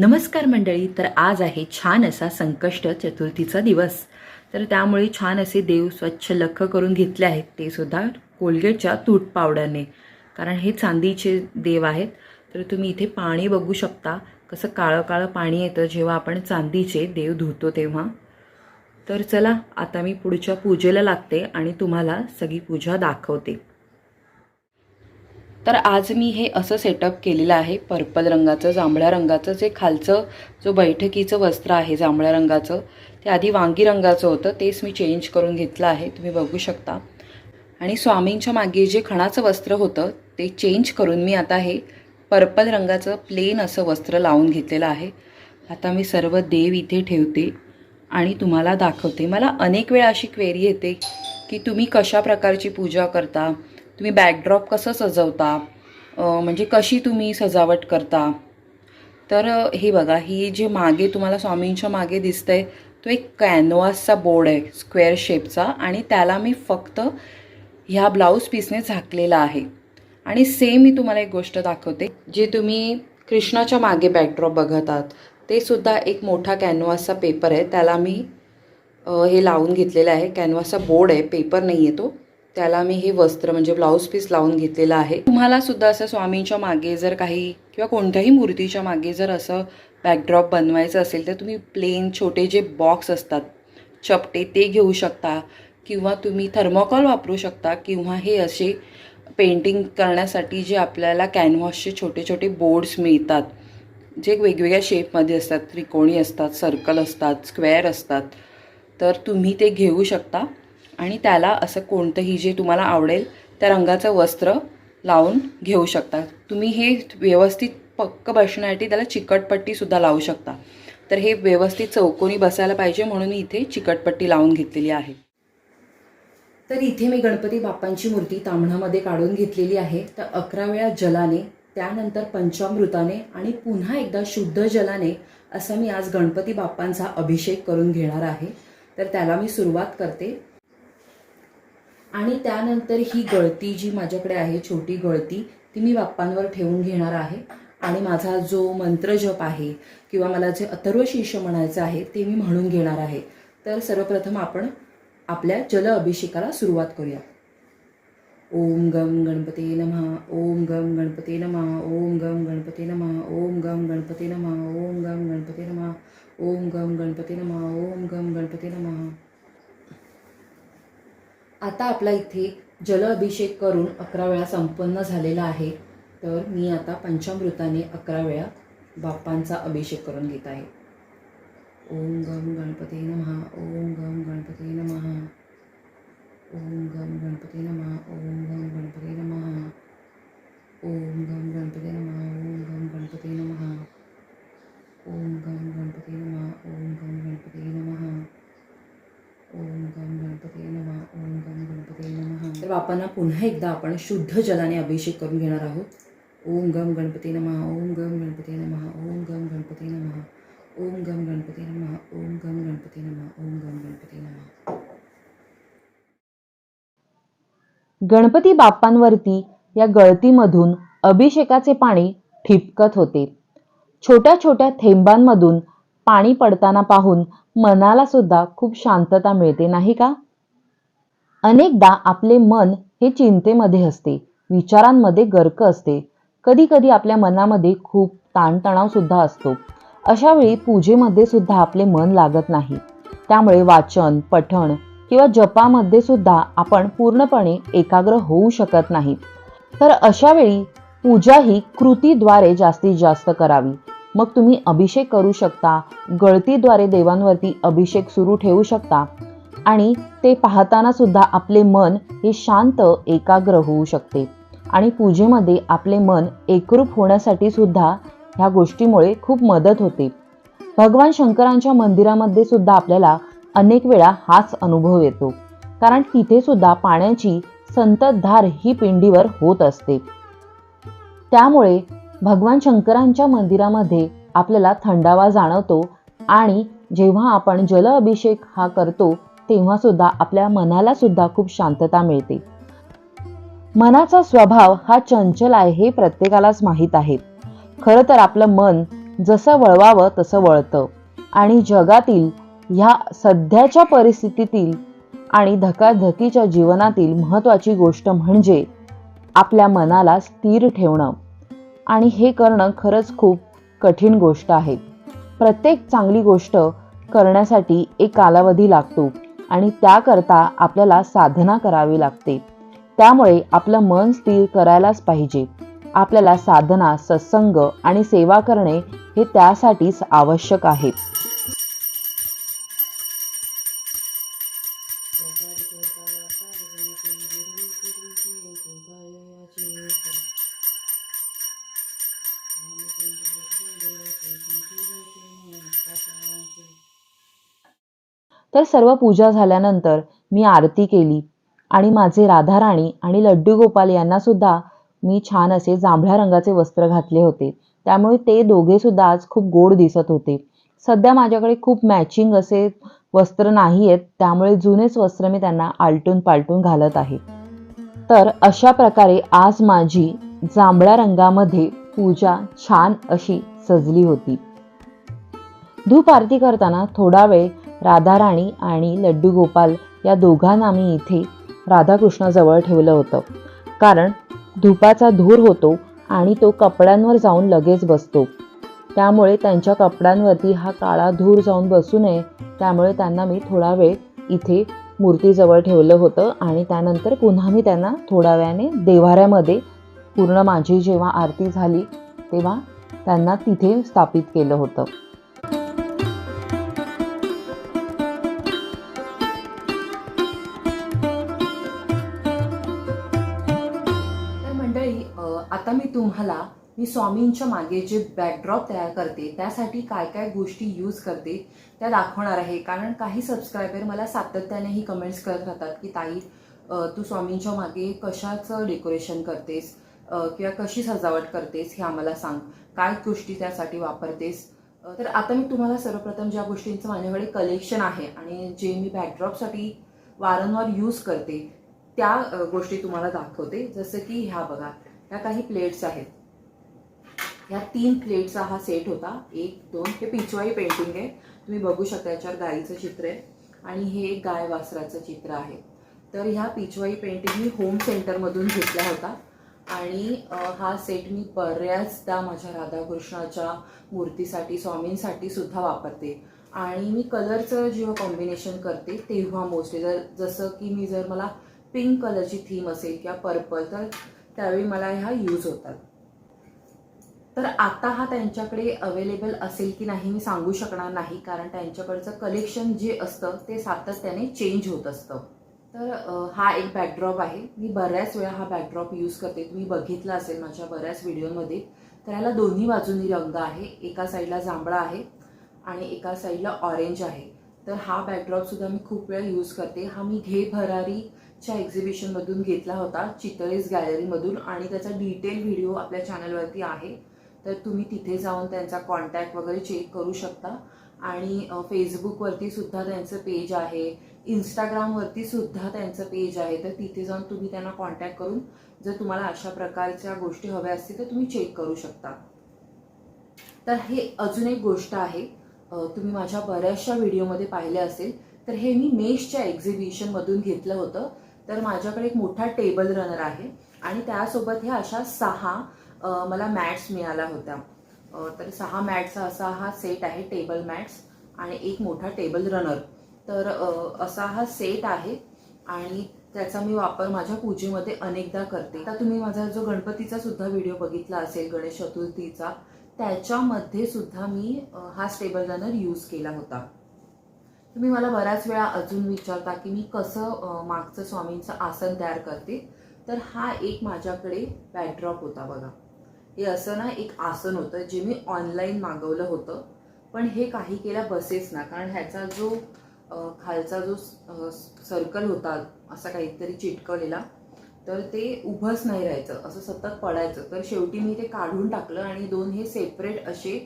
नमस्कार मंडळी तर आज आहे छान असा संकष्ट चतुर्थीचा दिवस. तर त्यामुळे छान असे देव स्वच्छ लख करून घेतले आहेत ते सुद्धा कोलगेटच्या तूट पावडरने. कारण हे चांदीचे देव आहेत तर तुम्ही इथे पाणी बघू शकता कसं काळं काळं पाणी येतं जेव्हा आपण चांदीचे देव धुतो तेव्हा. तर चला आता मी पुढच्या पूजेला लागते आणि तुम्हाला सगळी पूजा दाखवते. तर आज मी हे असं सेटअप केलेलं आहे. पर्पल रंगाचं जांभळ्या रंगाचं जे खालचं जो बैठकीचं वस्त्र आहे जांभळ्या रंगाचं ते आधी वांगी रंगाचं होतं तेच मी चेंज करून घेतलं आहे. तुम्ही बघू शकता. आणि स्वामींच्या मागे जे खणाचं वस्त्र होतं ते चेंज करून मी आता हे पर्पल रंगाचं प्लेन असं वस्त्र लावून घेतलेलं आहे. आता मी सर्व देव इथे ठेवते आणि तुम्हाला दाखवते. मला अनेक वेळा अशी क्वेरी येते की तुम्ही कशा प्रकारची पूजा करता? तुम्ही बॅकड्रॉप कसं सजवता? म्हणजे कशी तुम्ही सजावट करता? तर हे बघा ही जे मागे तुम्हाला स्वामींच्या मागे दिसतंय तो एक कॅनव्हासचा बोर्ड आहे स्क्वेअर शेपचा आणि त्याला मी फक्त ह्या ब्लाऊज पीसने झाकलेला आहे. आणि सेम मी तुम्हाला एक गोष्ट दाखवते जे तुम्ही कृष्णाच्या मागे बॅकड्रॉप बघत आहात ते सुद्धा एक मोठा कॅनव्हासचा पेपर आहे. त्याला मी हे लावून घेतलेलं आहे. कॅनव्हासचा बोर्ड आहे पेपर नाही आहे तो. त्याला मी हे वस्त्र म्हणजे ब्लाऊज पीस लावून घेतलेलं आहे. तुम्हाला सुद्धा असं स्वामींच्या मागे जर काही किंवा कोणत्याही मूर्तीच्या मागे जर असं बॅकड्रॉप बनवायचं असेल तर तुम्ही प्लेन छोटे जे बॉक्स असतात चपटे ते घेऊ शकता. किंवा तुम्ही थर्मोकॉल वापरू शकता. किंवा हे असे पेंटिंग करण्यासाठी जे आपल्याला कॅनव्हासचे छोटे छोटे बोर्ड्स मिळतात. जे वेगवेगळ्या शेपमध्ये असतात त्रिकोणी असतात सर्कल असतात स्क्वेअर असतात. तर तुम्ही ते घेऊ शकता. आणि त्याला असं कोणतंही जे तुम्हाला आवडेल त्या रंगाचं वस्त्र लावून घेऊ शकता. तुम्ही हे व्यवस्थित पक्क बसण्यासाठी त्याला चिकटपट्टीसुद्धा लावू शकता. तर हे व्यवस्थित चौकोनी बसायला पाहिजे म्हणून मी इथे चिकटपट्टी लावून घेतलेली आहे. तर इथे मी गणपती बाप्पांची मूर्ती तांबणामध्ये काढून घेतलेली आहे. तर अकरा वेळा जलाने त्यानंतर पंचामृताने आणि पुन्हा एकदा शुद्ध जलाने असा मी आज गणपती बाप्पांचा अभिषेक करून घेणार आहे. तर त्याला मी सुरुवात करते. आणि त्यानंतर ही गळती जी माझ्याकडे आहे छोटी गळती ती मी बाप्पांवर ठेवून घेणार आहे. आणि माझा जो मंत्रजप आहे किंवा मला जे अथर्व म्हणायचं आहे ते मी म्हणून घेणार आहे. तर सर्वप्रथम आपण आपल्या जल अभिषेकाला सुरुवात करूया. ओम गम गणपते नमः ओम गम गणपते नमः ओम गम गणपते नमः ओम गम गणपते नमः ओम गम गणपते नमः ओम गम गणपते नमः ओम गम गणपते नमः। आता आपला इथे जल अभिषेक करून अकरा वेळा संपन्न झालेला आहे. तर मी आता पंचामृताने अकरा वेळा बाप्पांचा अभिषेक करून घेत आहे. ओम गम गणपती नमः ओम गम गणपती नमः ओम गम गणपती नमः ओम गम गणपती नमः ओम गम गणपती नमः ओम गम गणपती नमः ओम गम गणपती नमः ओम गम गणपती नमः ओम गम गणपती नमः ओम गम गणपती नमः. तर बापांना पुन्हा एकदा आपण शुद्ध जलाने अभिषेक करून घेणार आहोत. ओम गम गणपती नमः ओम गम गणपती नमः ओम गम गणपती नमः ओम गम गणपती नमः ओम गम गणपती नमः ओम गम गणपती नमः. गणपती बाप्पांवरती या गळतीमधून अभिषेकाचे पाणी ठिपकत होते. छोट्या छोट्या थेंबांमधून पाणी पडताना पाहून मनाला सुद्धा खूप शांतता मिळते नाही का? अनेकदा आपले मन हे चिंतेमध्ये असते विचारांमध्ये गर्क असते. कधी कधी आपल्या मनामध्ये खूप ताणतणाव सुद्धा असतो. अशा वेळी पूजेमध्ये सुद्धा आपले मन लागत नाही. त्यामुळे वाचन पठण किंवा जपामध्ये सुद्धा आपण पूर्णपणे एकाग्र होऊ शकत नाही. तर अशा वेळी पूजा ही कृतीद्वारे जास्तीत जास्त करावी. मग तुम्ही अभिषेक करू शकता गळतीद्वारे देवांवरती अभिषेक सुरू ठेवू शकता. आणि ते पाहताना सुद्धा आपले मन हे शांत एकाग्र होऊ शकते. आणि पूजेमध्ये आपले मन एकरूप होण्यासाठी सुद्धा ह्या गोष्टीमुळे खूप मदत होते. भगवान शंकरांच्या मंदिरामध्ये सुद्धा आपल्याला अनेक वेळा हाच अनुभव येतो. कारण तिथे सुद्धा पाण्याची संततधार ही पिंडीवर होत असते. त्यामुळे भगवान शंकरांच्या मंदिरामध्ये आपल्याला थंडावा जाणवतो आणि जेव्हा आपण जल अभिषेक हा करतो तेव्हा सुद्धा आपल्या मनाला सुद्धा खूप शांतता मिळते. मनाचा स्वभाव हा चंचल आहे हे प्रत्येकालाच माहीत आहे. खरं तर आपलं मन जसं वळवावं तसं वळतं आणि जगातील ह्या सध्याच्या परिस्थितीतील आणि धकाधकीच्या जीवनातील महत्त्वाची गोष्ट म्हणजे आपल्या मनाला स्थिर ठेवणं. आणि हे करणं खरंच खूप कठीण गोष्ट आहे. प्रत्येक चांगली गोष्ट करण्यासाठी एक कालावधी लागतो आणि त्याकरता आपल्याला साधना करावी लागते. त्यामुळे आपलं मन स्थिर करायलाच पाहिजे. आपल्याला साधना सत्संग आणि सेवा करणे हे त्यासाठीच आवश्यक आहे. तर सर्व पूजा झाल्यानंतर मी आरती केली आणि माझे राधाराणी आणि लड्डू गोपाल यांना सुद्धा मी छान असे जांभळ्या रंगाचे वस्त्र घातले होते. त्यामुळे ते दोघे सुद्धा आज खूप गोड दिसत होते. सध्या माझ्याकडे खूप मॅचिंग असे वस्त्र नाही आहेत त्यामुळे जुनेच वस्त्र मी त्यांना आलटून पालटून घालत आहे. तर अशा प्रकारे आज माझी जांभळ्या रंगामध्ये पूजा छान अशी सजली होती. धूप आरती करताना थोडा वेळ राधाराणी आणि लड्डू गोपाल या दोघांना मी इथे राधाकृष्णाजवळ ठेवलं होतं. कारण धुपाचा धूर होतो आणि तो कपड्यांवर जाऊन लगेच बसतो. त्यामुळे त्यांच्या कपड्यांवरती हा काळा धूर जाऊन बसू नये त्यामुळे त्यांना मी थोडा वेळ इथे मूर्तीजवळ ठेवलं होतं आणि त्यानंतर पुन्हा मी त्यांना थोड्या वेळाने देवाऱ्यामध्ये पूर्ण माझी जेव्हा आरती झाली तेव्हा त्यांना तिथे स्थापित केलं होतं. तुम्हाला मी स्वामींच्या मागे जे बॅकड्रॉप तयार करते त्यासाठी काय काय गोष्टी यूज करते त्या दाखवणार आहे. कारण काही सबस्क्रायबर मला सातत्याने ही कमेंट्स करत राहतात की ताई तू स्वामींच्या मागे कशाचं डेकोरेशन करतेस? किंवा कशी सजावट करतेस हे आम्हाला सांग. काय गोष्टी त्यासाठी वापरतेस? तर आता मी तुम्हाला सर्वप्रथम ज्या गोष्टींचं माझ्याकडे कलेक्शन आहे आणि जे मी बॅकड्रॉपसाठी वारंवार यूज करते त्या गोष्टी तुम्हाला दाखवते. जसं की ह्या बघा. ह्या काही प्लेट्स आहेत. ह्या तीन प्लेटचा हा सेट होता. एक दोन हे पिचवाई पेंटिंग आहे. तुम्ही बघू शकता याच्यावर गाईचं चित्र आहे आणि हे एक गाय वासराचं चित्र आहे. तर ह्या पिचवाई पेंटिंग मी होम सेंटरमधून घेतला होता. आणि हा सेट मी बऱ्याचदा माझ्या राधाकृष्णाच्या मूर्तीसाठी स्वामींसाठी सुद्धा वापरते. आणि मी कलरचं जेव्हा कॉम्बिनेशन करते तेव्हा मोस्टली जर जसं की मी जर मला पिंक कलरची थीम असेल किंवा पर्पल तर त्यावेळी मला ह्या यूज होतात. तर आता हा त्यांच्याकडे अवेलेबल असेल की नाही मी सांगू शकणार नाही कारण त्यांच्याकडचं कलेक्शन जे असतं ते सातत्याने चेंज होत असतं. तर हा एक बॅकड्रॉप आहे. मी बऱ्याच वेळा हा बॅकड्रॉप यूज करते. तुम्ही बघितला असेल माझ्या बऱ्याच व्हिडिओमध्ये तर याला दोन्ही बाजूनी रंग आहे. एका साईडला जांभळा आहे आणि एका साईडला ऑरेंज आहे. तर हा बॅकड्रॉपसुद्धा मी खूप वेळा यूज करते. हा मी घे भरारी च्या एक्झिबिशनमधून घेतला होता चितळेस गॅलरीमधून आणि त्याचा डिटेल व्हिडिओ आपल्या चॅनलवरती आहे. तर तुम्ही तिथे जाऊन त्यांचा कॉन्टॅक्ट वगैरे चेक करू शकता. आणि फेसबुकवरती सुद्धा त्यांचं पेज आहे. इंस्टाग्रामवरती सुद्धा त्यांचं पेज आहे. तर तिथे जाऊन तुम्ही त्यांना कॉन्टॅक्ट करून जर तुम्हाला अशा प्रकारच्या गोष्टी हव्या असतील तर तुम्ही चेक करू शकता. तर हे अजून एक गोष्ट आहे. तुम्ही माझ्या बऱ्याचशा व्हिडिओमध्ये पाहिले असेल. तर हे मी मेशच्या एक्झिबिशनमधून घेतलं होतं. तर माझ्याकडे एक मोठा टेबल रनर आहे आणि त्यासोबत ह्या अशा सहा मला मॅट्स मिळाल्या होत्या. तर सहा मॅट्सचा असा हा सेट आहे टेबल मॅट्स आणि एक मोठा टेबल रनर तर असा हा सेट आहे आणि त्याचा मी वापर माझ्या पूजेमध्ये अनेकदा करते. आता तुम्ही माझा जो गणपतीचा सुद्धा व्हिडिओ बघितला असेल गणेश चतुर्थीचा त्याच्यामध्ये सुद्धा मी हा स्टेबल रनर यूज केला होता. तुम्ही मला बऱ्याच वेळा अजून विचारता की मी कसं मागचं स्वामींचं आसन तयार करते? तर हा एक माझ्याकडे बॅकड्रॉप होता बघा. हे असं ना एक आसन होतं जे मी ऑनलाईन मागवलं होतं. पण हे काही केल्या बसेस ना कारण ह्याचा जो खालचा जो सर्कल होता असा काहीतरी चिटकवलेला तर ते उभंच नाही राहायचं असं सतत पडायचं. तर शेवटी मी ते काढून टाकलं आणि दोन हे सेपरेट असे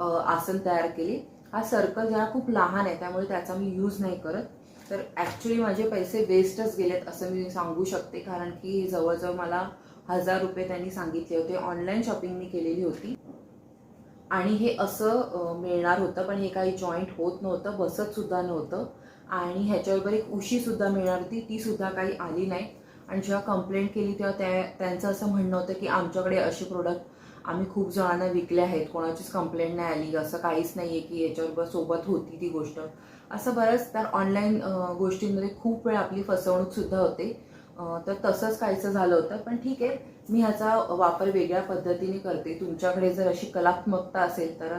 आसन तयार केले. हा सर्कल जरा खूप लहान आहे त्यामुळे त्याचा मी यूज नाही करत. तर ॲक्च्युली माझे पैसे वेस्टच गेलेत असं मी सांगू शकते कारण की जवळजवळ मला हजार रुपये त्यांनी सांगितले होते. ऑनलाईन शॉपिंग मी केलेली होती. आणि हे असं मिळणार होतं पण हे काही जॉईंट होत नव्हतं बसतसुद्धा नव्हतं. आणि ह्याच्याबरोबर एक उशीसुद्धा मिळणार होती तीसुद्धा काही आली नाही. आणि जेव्हा कंप्लेंट केली तेव्हा त्या त्यांचं असं म्हणणं होतं की आमच्याकडे असे प्रोडक्ट आम्ही खूप जणांना विकले आहेत कोणाचीच कंप्लेंट नाही आली असं काहीच नाही आहे की याच्यावर सोबत होती ती गोष्ट. असं बरंच तर ऑनलाईन गोष्टींमध्ये खूप वेळ आपली फसवणूकसुद्धा होते. तर तसंच काहीचं झालं होतं पण ठीक आहे मी ह्याचा वापर वेगळ्या पद्धतीने करते. तुमच्याकडे जर अशी कलात्मकता असेल तर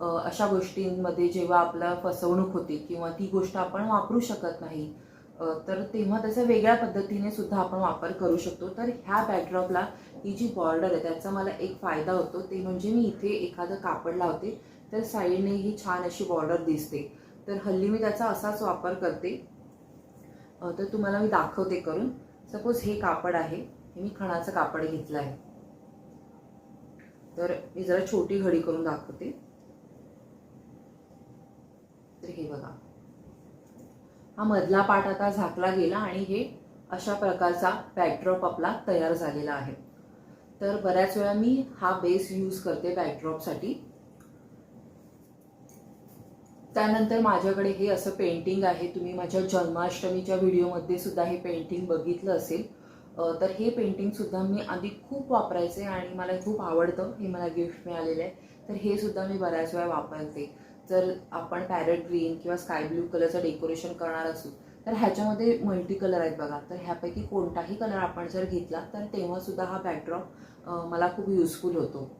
अशा गोष्टींमध्ये जेव्हा आपला फसवणूक होते किंवा ती गोष्ट आपण वापरू शकत नाही तर तेव्हा त्याचा वेगळ्या पद्धतीने सुद्धा आपण वापर करू शकतो. तर ह्या बॅकड्रॉपला ही जी बॉर्डर आहे त्याचा मला एक फायदा होतो. ते म्हणजे मी इथे एखादं कापड लावते तर साईडने ही छान अशी बॉर्डर दिसते. तर हल्ली मी त्याचा असाच वापर करते. तर तुम्हाला मी दाखवते करून. सपोज हे कापड आहे हे मी खणाचं कापड घेतलं आहे. तर मी जरा छोटी घडी करून दाखवते. तर हे बघा. हा मधला पाठ आता झाकला गेला आणि हे अशा प्रकारचा बॅकड्रॉप आपला तयार झालेला आहे. तर बऱ्याच वेळा मी हा बेस यूज करते बॅकड्रॉपसाठी त्यानंतर माझ्याकडे हे असं पेंटिंग आहे. तुम्ही माझ्या जन्माष्टमीच्या व्हिडिओमध्ये सुद्धा हे पेंटिंग बघितलं असेल. तर हे पेंटिंग सुद्धा मी आधी खूप वापरायचे आणि मला खूप आवडतं. हे मला गिफ्ट मिळालेलं आहे. तर हे सुद्धा मी बऱ्याच वेळा वापरते. जर आपण पॅरेट ग्रीन किंवा स्काय ब्ल्यू कलरचं डेकोरेशन करणार असू तर ह्याच्यामध्ये मल्टी कलर आहेत बघा. तर ह्यापैकी कोणताही कलर आपण जर घेतला तर तेव्हा सुद्धा हा बॅकड्रॉप मला खूप युजफुल होतो.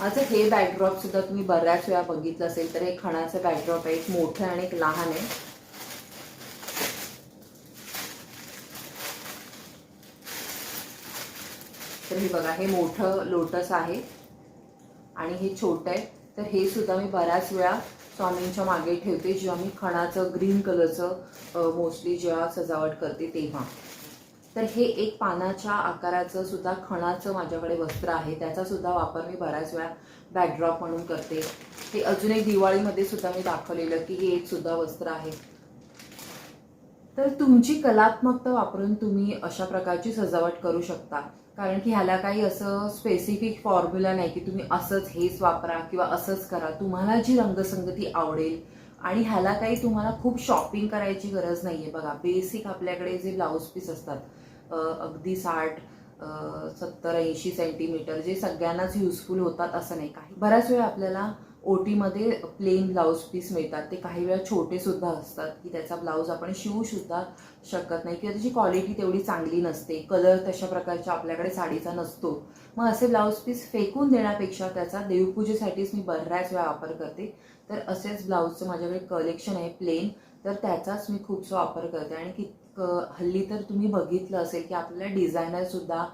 असं हे बॅकड्रॉप सुद्धा तुम्ही बऱ्याच वेळा बघितलं असेल तर एक खणाचं बॅकड्रॉप आहे. एक मोठं आणि एक लहान आहे. तर हे बघा हे मोठं लोटस आहे. आणि हे छोटं आहे. तर हे सुद्धा मी बऱ्याच वेळा स्वामींच्या मागे ठेवते जेव्हा मी खणाचं ग्रीन कलरचं मोस्टली जेव्हा सजावट करते तेव्हा. तर हे एक पानाच्या आकाराचं सुद्धा खणाचं माझ्याकडे वस्त्र आहे. त्याचा सुद्धा वापर मी बऱ्याच वेळा बॅकड्रॉप म्हणून करते. हे अजून एक दिवाळीमध्ये सुद्धा मी दाखवलेलं की हे एक सुद्धा वस्त्र आहे. तर तुमची कलात्मकता वापरून तुम्ही अशा प्रकारची सजावट करू शकता. कारण की ह्याला काही असं स्पेसिफिक फॉर्म्युला नाही की तुम्ही असंच हेच वापरा किंवा असंच करा. तुम्हाला जी रंगसंगती आवडेल आणि ह्याला काही तुम्हाला खूप शॉपिंग करायची गरज नाही आहे बघा बेसिक आपल्याकडे जे ब्लाऊज पीस असतात अगदी साठ सत्तर ऐंशी सेंटीमीटर जे सगळ्यांनाच युजफुल होतात असं नाही. काही बऱ्याच वेळा आपल्याला ओटीमध्ये प्लेन ब्लाऊज पीस मिळतात. ते काही वेळा छोटेसुद्धा असतात की त्याचा ब्लाऊज आपण शिवूसुद्धा शकत नाही किंवा त्याची क्वालिटी तेवढी चांगली नसते. कलर तशा प्रकारच्या आपल्याकडे साडीचा नसतो. मग असे ब्लाऊज पीस फेकून देण्यापेक्षा त्याचा देवपूजेसाठीच मी बऱ्याच वेळा वापर करते. तर असेच ब्लाऊजचं माझ्याकडे कलेक्शन आहे प्लेन तर त्याचाच मी खूपसा वापर करते. आणि कित हल्ली तर तुम्ही बघितलं असेल की आपल्याला डिझायनरसुद्धा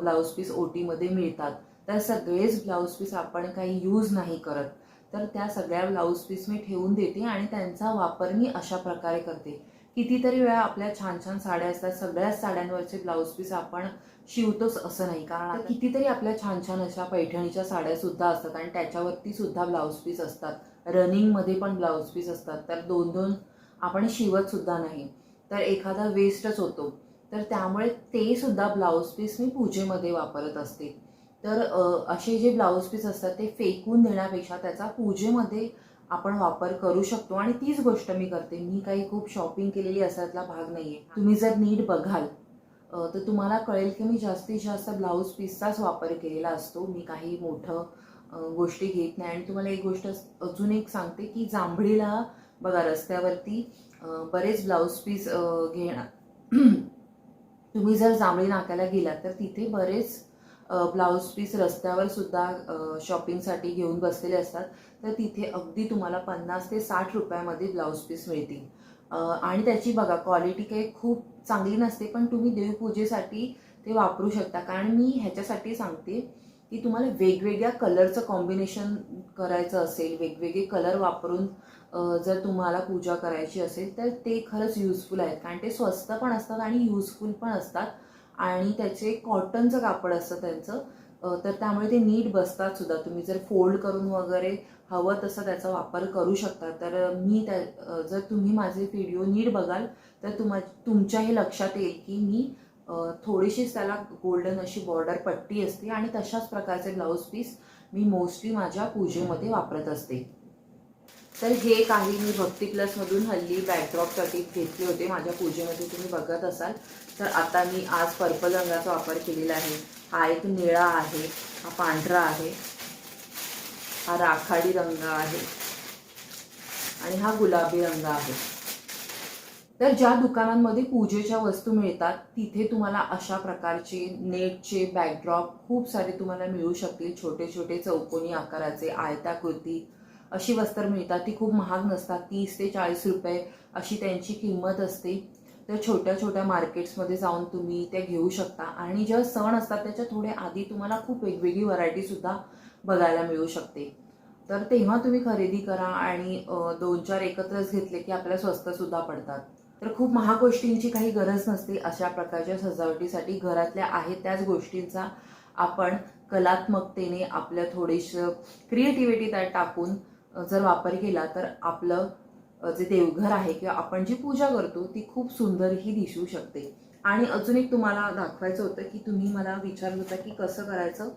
ब्लाऊज पीस ओटीमध्ये मिळतात. तर सगळेच ब्लाऊज पीस आपण काही यूज नाही करत. तर त्या सगळ्या ब्लाऊज पीस मी ठेवून देते आणि त्यांचा वापर मी अशा प्रकारे करते. कितीतरी वेळा आपल्या छान छान साड्या असतात सगळ्याच साड्यांवरचे ब्लाऊज पीस आपण शिवतोच असं नाही. कारण कितीतरी आपल्या छान छान अशा पैठणीच्या साड्या सुद्धा असतात आणि त्याच्यावरती सुद्धा ब्लाऊज पीस असतात. रनिंगमध्ये पण ब्लाऊज पीस असतात. तर दोन दोन आपण शिवत सुद्धा नाही. तर एखादा वेस्टच होतो. तर त्यामुळे ते सुद्धा ब्लाऊज पीस मी पूजेमध्ये वापरत असते. तर असे जे ब्लाऊज पीस असतात ते फेकून देण्यापेक्षा त्याचा पूजेमध्ये आपण वापर करू शकतो. आणि तीच गोष्ट मी करते. मी काही खूप शॉपिंग केलेली असातला भाग नाहीये. तुम्ही जर नीट बघाल तर तुम्हाला कळेल की मी जास्तीत जास्त ब्लाऊज पीसचाच वापर केलेला असतो. मी काही मोठं गोष्टी घेत नाही. आणि तुम्हाला एक गोष्ट अजून एक सांगते की जांभळीला बघा रस्त्यावरती बरेच ब्लाऊज पीस घेणार तुम्ही जर जांभळी नाक्याला गेलात तर तिथे बरेच ब्लाऊज पीस रस्त्यावर सुद्धा शॉपिंगसाठी घेऊन बसलेले असतात. तर तिथे अगदी तुम्हाला पन्नास ते साठ रुपयामध्ये ब्लाऊज पीस मिळतील. आणि त्याची बघा क्वालिटी काही खूप चांगली नसते पण तुम्ही देवपूजेसाठी ते वापरू शकता. कारण मी ह्याच्यासाठी सांगते की तुम्हाला वेगवेगळ्या कलरचं कॉम्बिनेशन करायचं असेल वेगवेगळे कलर वापरून जर तुम्हाला पूजा करायची असेल तर ते खरंच युजफुल आहेत. कारण ते स्वस्त पण असतात आणि युजफुल पण असतात. आणि त्याचे कॉटनचं कापड असतं त्यांचं. तर त्यामुळे ते नीट बसतात सुद्धा. तुम्ही जर फोल्ड करून वगैरे हवं तसं त्याचा वापर करू शकता. तर मी त्या जर तुम्ही माझे व्हिडिओ नीट बघाल तर तुम्हा तुमच्या हे लक्षात येईल की मी थोडीशीच त्याला गोल्डन अशी बॉर्डर पट्टी असते आणि तशाच प्रकारचे ब्लाऊज पीस मी मोस्टली माझ्या पूजेमध्ये वापरत असते. तर हे काही मी भक्ती प्लसमधून हल्ली बॅकड्रॉपसाठी घेतले होते. माझ्या पूजेमध्ये तुम्ही बघत असाल. तर आता मी आज पर्पल रंगाचा वापर केलेला आहे. हा एक निळा आहे. हा पांढरा आहे. हा राखाडी रंग आहे. आणि हा गुलाबी रंग आहे. तर ज्या दुकानांमध्ये पूजेच्या वस्तू मिळतात तिथे तुम्हाला अशा प्रकारचे नेटचे बॅकड्रॉप खूप सारे तुम्हाला मिळू शकतील. छोटे छोटे चौकोनी आकाराचे आयताकृती अशी वस्त्र मिळतात ती खूप महाग नसतात तीस ते चाळीस रुपये अशी त्यांची किंमत असते. तर छोट्या छोट्या मार्केट्समध्ये जाऊन तुम्ही ते घेऊ शकता. आणि जेव्हा सण असतात त्याच्या थोडे आधी तुम्हाला खूप वेगवेगळी व्हरायटीसुद्धा बघायला मिळू शकते. तर तेव्हा तुम्ही खरेदी करा आणि दोन चार एकत्रच घेतले की आपल्याला स्वस्तसुद्धा पडतात. तर खूप महाग गोष्टींची काही गरज नसते अशा प्रकारच्या सजावटीसाठी घरातल्या आहेत त्याच गोष्टींचा आपण कलात्मकतेने आपल्या थोडीसं क्रिएटिव्हिटी त्यात टाकून जर वापर केला तर आपलं जे देवघर आहे किंवा आपण जी पूजा करतो ती खूप सुंदरही दिसू शकते. आणि अजून एक तुम्हाला दाखवायचं होतं की तुम्ही मला विचारलं होतं की कसं करायचं?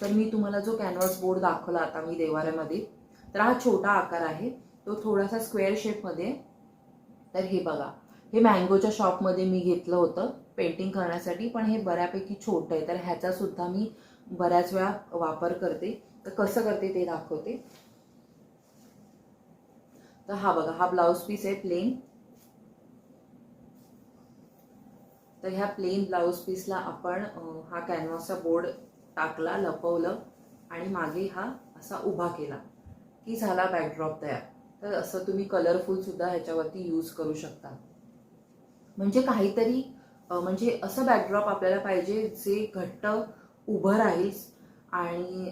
तर मी तुम्हाला जो कॅनव्हास बोर्ड दाखवला आता मी देवाऱ्यामध्ये तर हा छोटा आकार आहे. तो थोडासा स्क्वेअर शेपमध्ये तर हे बघा. हे मँगोच्या शॉपमध्ये मी घेतलं होतं पेंटिंग करण्यासाठी पण हे बऱ्यापैकी छोटं आहे. तर ह्याचा सुद्धा मी बऱ्याच वेळा वापर करते. तर कसं करते ते दाखवते. तर हा बघा हा ब्लाऊज पीस आहे प्लेन तर ह्या प्लेन ब्लाऊज पीसला आपण हा कॅनव्हासचा बोर्ड टाकला लपवलं आणि मागे हा असा उभा केला की झाला बॅकड्रॉप तयार. तर असं तुम्ही कलरफुल सुद्धा ह्याच्यावरती यूज करू शकता. म्हणजे काहीतरी म्हणजे असं बॅकड्रॉप आपल्याला पाहिजे जे घट्ट उभं राहील आणि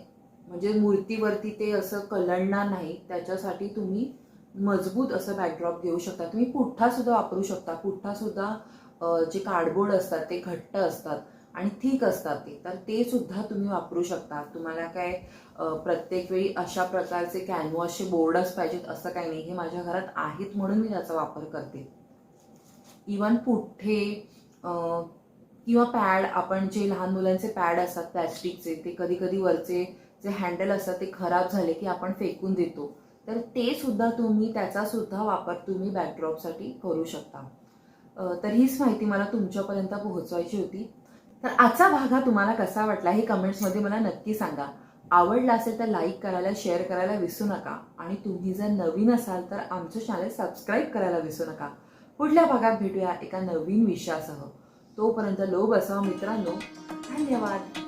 म्हणजे मूर्तीवरती ते असं कलडणार नाही त्याच्यासाठी तुम्ही मजबूत असं बॅकड्रॉप घेऊ शकता. तुम्ही पुठ्ठा सुद्धा वापरू शकता. पुठ्ठा सुद्धा जे कार्डबोर्ड असतात ते घट्ट असतात आणि थिक असतात ते. तर ते सुद्धा तुम्ही वापरू शकता. तुम्हाला काय प्रत्येक वेळी अशा प्रकारचे कॅनव्हासचे बोर्डच पाहिजेत असं काही नाही. हे माझ्या घरात आहेत म्हणून मी त्याचा वापर करते. इवन पुठ्ठे किंवा पॅड आपण जे लहान मुलांचे पॅड असतात प्लॅस्टिकचे ते कधी कधी वरचे जे हँडल असतात ते खराब झाले की आपण फेकून देतो. तर ते सुद्धा तुम्ही त्याचा सुद्धा वापर तुम्ही बॅकड्रॉपसाठी करू शकता. तर हीच माहिती मला तुमच्यापर्यंत पोहोचवायची होती. तर आजचा भाग हा तुम्हाला कसा वाटला हे कमेंट्समध्ये मला नक्की सांगा. आवडला असेल तर लाईक करायला शेअर करायला विसरू नका. आणि तुम्ही जर नवीन असाल तर आमचं चॅनल सबस्क्राईब करायला विसरू नका. पुढल्या भागात भेटूया एका नवीन विषयासह. तोपर्यंत लोभ असावा मित्रांनो. धन्यवाद.